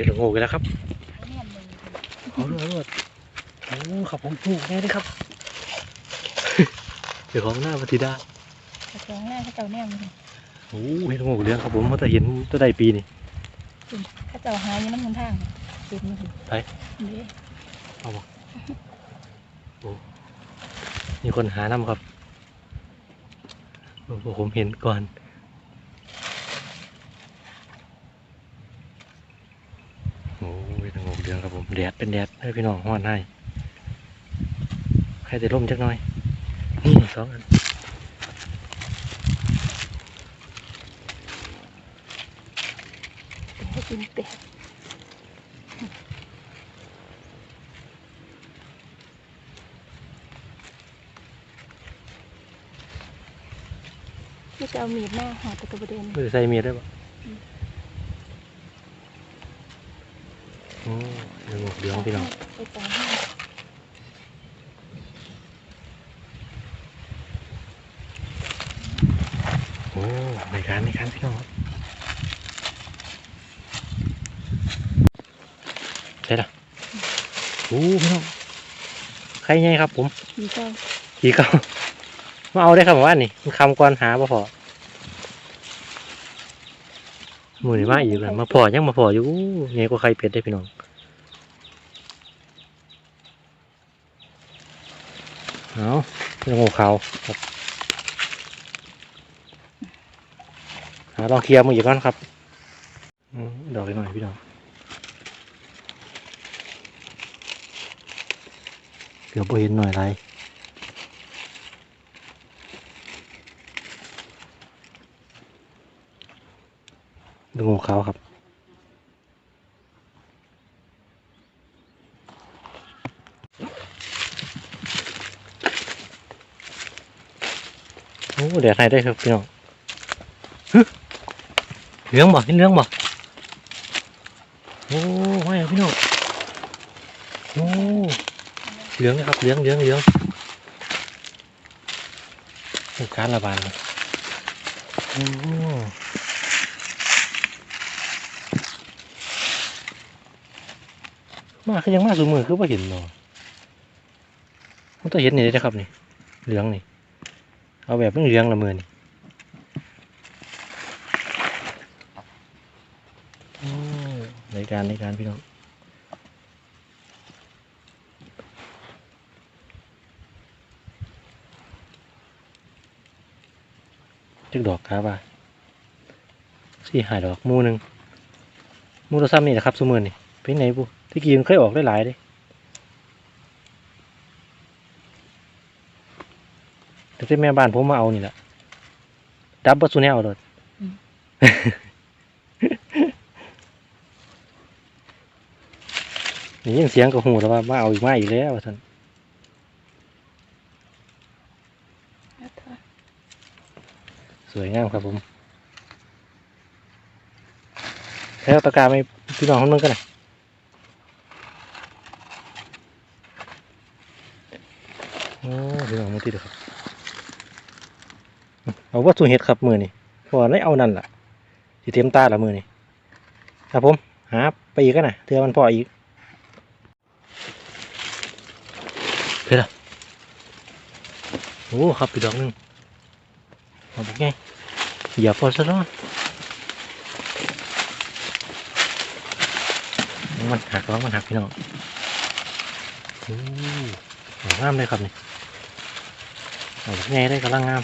เห็ดละโงกกันแล้วครับเนี่ยหนึ่งเอาเลยเอาเลยโอ้ครับผมปลูกแน่เลยครับ เดี๋ยวของหน้าปฏิดากระจองหน้าเขาเจ้าเนี่ยมันโอ้เห็ดละโงกเลี้ยงครับผมเขาจะเห็นตัวใดปีนี่เขาเจ้าหายอยู่น้ำมันทางเต็มเลยไปนี่มีคนหานำครับโอ้ผมเห็นก่อน โอ้ยสงบเดืองครับผม แดดเป็นแดดให้พี่น้องห้อนให้ใครจะร่มจักหน่อยนี่สองอันให้กินเป็ดที่จะเอามีดหน้าหาตะกระเด็นไม่ได้ใส่เมียได้ปะ อืมโอ้สงบเดืองพี่น้องไปต่อให้โอ้ในการในการพี่น้องครับใช่ละโอ้พี่น้องใครไงครับผมมีเจ้าขี่เก้ามาเอาได้ครับว่านี่มันคำก่อนหาบ่พอหมูนี่มาอีกแล้วมาพอยังมาพออยู่อู้ใหญ่กว่าใครเป็ดได้พี่น้อง เอาเรื่องงูเขาครับหาลองเคลียร์มืออีกก่อนครับดอกอีกหน่อยพี่น้องเกือบบ่เห็นหน่อยไรดูงูเขาครับ เดี๋ยวใครได้ครับพี่น้องเหลืองบ่เห็นเหลืองบ่โอ้ไม่พี่น้องโอ้เหลืองนะครับเหลืองเหลืองเหลืองโอ้การระบาดโอ้มาคือยังมาสูมือคือว่าเห็นเนาะมันต้องเห็นนี่ได้ครับนี่เหลืองนี่ เอาแบบเหลืองๆละมือนี่ในการในการพี่น้องจึกดอกครับว่าสี่หายดอกมูหนึ่งมูตัวซ้ำนี่แหละครับสูมือนี่เป็นไงบุที่กี้มันเคยออกได้หลายเลยแต่ ที่แม่บ้านผมมาเอานี่แหละดับบัสุแนวเลยนี่ยังเสียงกับหูแล้วว่ามาเอาอีกมาอีกแล้วว่าท่านเอาเถอะสวยงามครับผมแล้วตะกร้าไม่พี่น้องคนนึงกันนะโอ้พี่น้องมาติดเลยครับ เอาวัตถุเห็ดครับมือนี่พอได้เอานั่นล่ะสิเต็มตาละมือนี่ครับผมหาไปอีกกันนะเทือมันพออีกเพื่อโอ้ครับอีกดอกหนึงเอาไปไงอย่าพอซะเนาะมันหักแล้วมันหักพี่น้องโอ้เอางามเลยครับนี่เอาไปไงได้กำลังงาม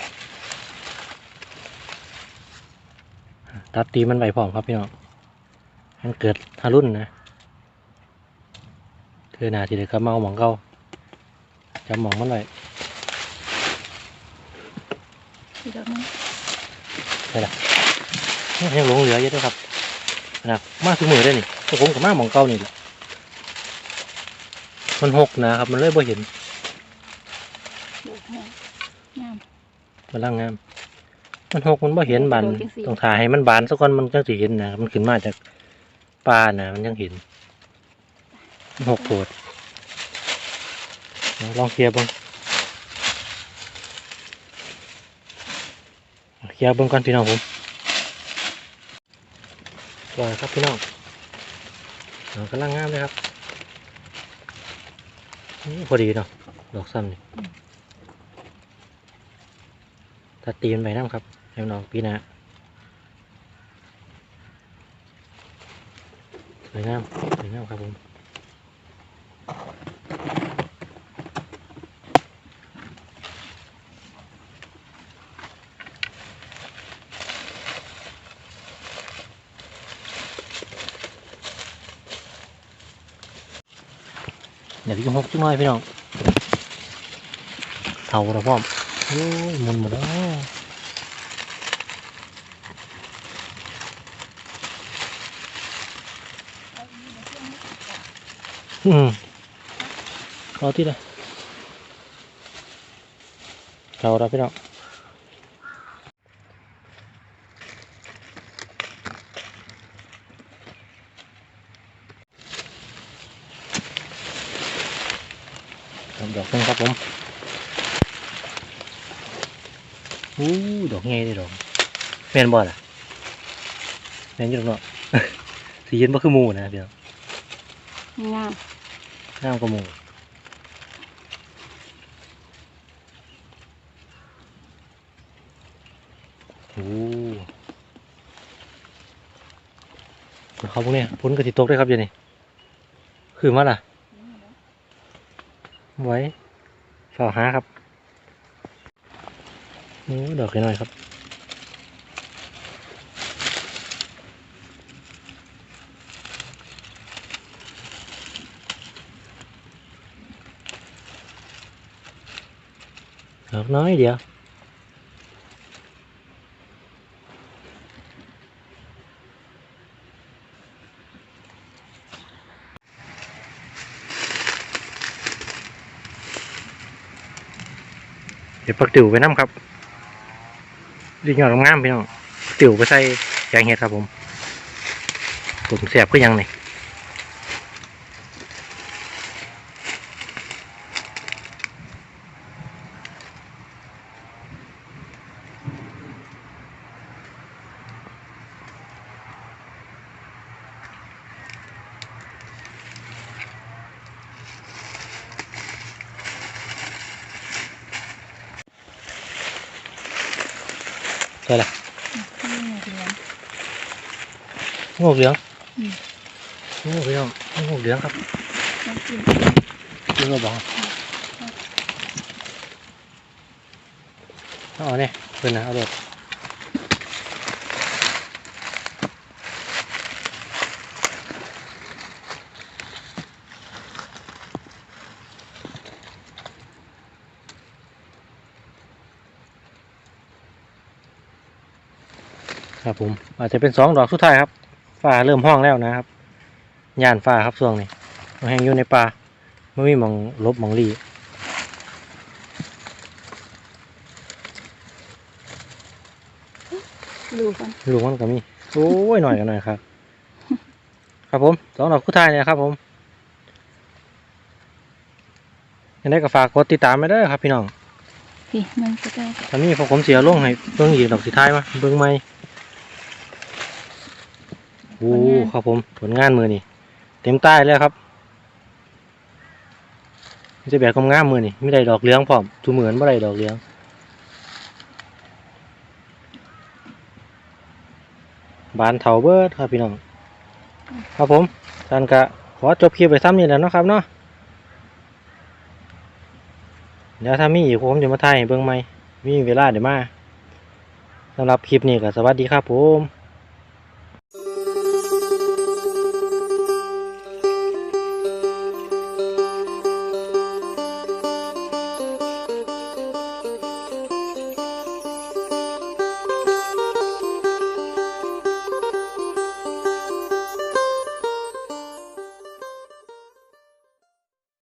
ตัดตีมันไว้พร้อมครับพี่น้องมันเกิดทารุ่นนะเธอหนาทีเดียวก็มาเอาหมองเก่าจำหมองมันไว้อีกดอกหนึงยังหลงเหลือเยอะด้วยครับนะมาถึงมือได้นี่พวกผมกับมาหมองเก่านี่แหละมันหกนะครับ มันเลยบ่เห็นดอกงามงามมันร่างงาม มันหกมันบ่เห็นบานโดนจังสิ ต้องถ่ายให้มันบานสักก่อนมันจังสิเห็นนะมันขึ้นมาจากป่านะมันยังเห็นมันหกโผดลองเคลียร์เบ้างเคลียร์เบ้างก่อนพี่น้องผมว่าครับพี่น้องดอกกำลังงามเลยครับนี่พอดีเนาะดอกซ้ำนี่ตัดตีนไปน้ำครับ ให้มันออกปีหน้าสวยงามสวยงามครั บผมเดี๋ยวพี่หกจุ๊หน่อยพี่น้องเท่าแล้วพ่อมโอ้ยห ห้าที่ละเราเราพี่น้องทำดอกนึงครับผมอู้ดอกไงเลยดอกแม่นบ่ล่ะแม่นอยู่ดอกเนาะสีเย็นบ่คือหมูนะเดี๋ยวกว่าหมูโอ้เขาพวกนี้ยพ้นกระติตกได้ครับยวนี้คือมาล่ะไว้ฝ่าหาครับโอ้ดอกน้อยครับ ดอกน้อยเดียวเดี๋ยวปักติ๋วไปน้ำครับดีงามงามพี่น้องติ๋วไปใส่แกงเห็ดครับผมผมแสบก็ยังนี่ ใช่ละนี่ไงเรียนงูเหลืองอืมงูเหลืองงูเหลืองครับน้ำจิ้มยิงกระบอกเอาเนี่ยเพื่อนนะเอาเลย ครับผม อาจจะเป็นสองดอกสุดท้ายครับฟ้าเริ่มห้องแล้วนะครับย่านฟ้าครับช่วงนี้มาแห้งอยู่ในป่าไม่มีหมองลบหมองรีดูกันลูกมันก็มีโอ้ยหน่อยกันหน่อยครับ ครับผมสองดอกคู่ท้ายเนี่ยครับ ผมยังได้ก็ฝากกดติดตามไปเด้อครับ พี่น้องพี่มันก็ได้ตอนนี้พอผมเสียลงให้เบิ่งอีกดอกสุดท้ายมาเบิ่งไหม โอ้ครับผมผลงานมือนี่เต็มใต้เลยครับมันจะแบบกำงามมือนี่ไม่ได้ดอกเหลืองพร้อมทุเหมือนไม่ได้ดอกเหลืองบานเถาเบิดครับพี่น้อง ครับผมท่านกะขอจบคลิปไปซ้ำนี่แหล้วนาะครับเนาะเดี๋ยวถ้ามีอีกผมจะมาถ่ายให้เบิ่งใหม่มีเวลาเดี๋ยวมาสำหรับคลิปนี้ก็สวัสดีครับผม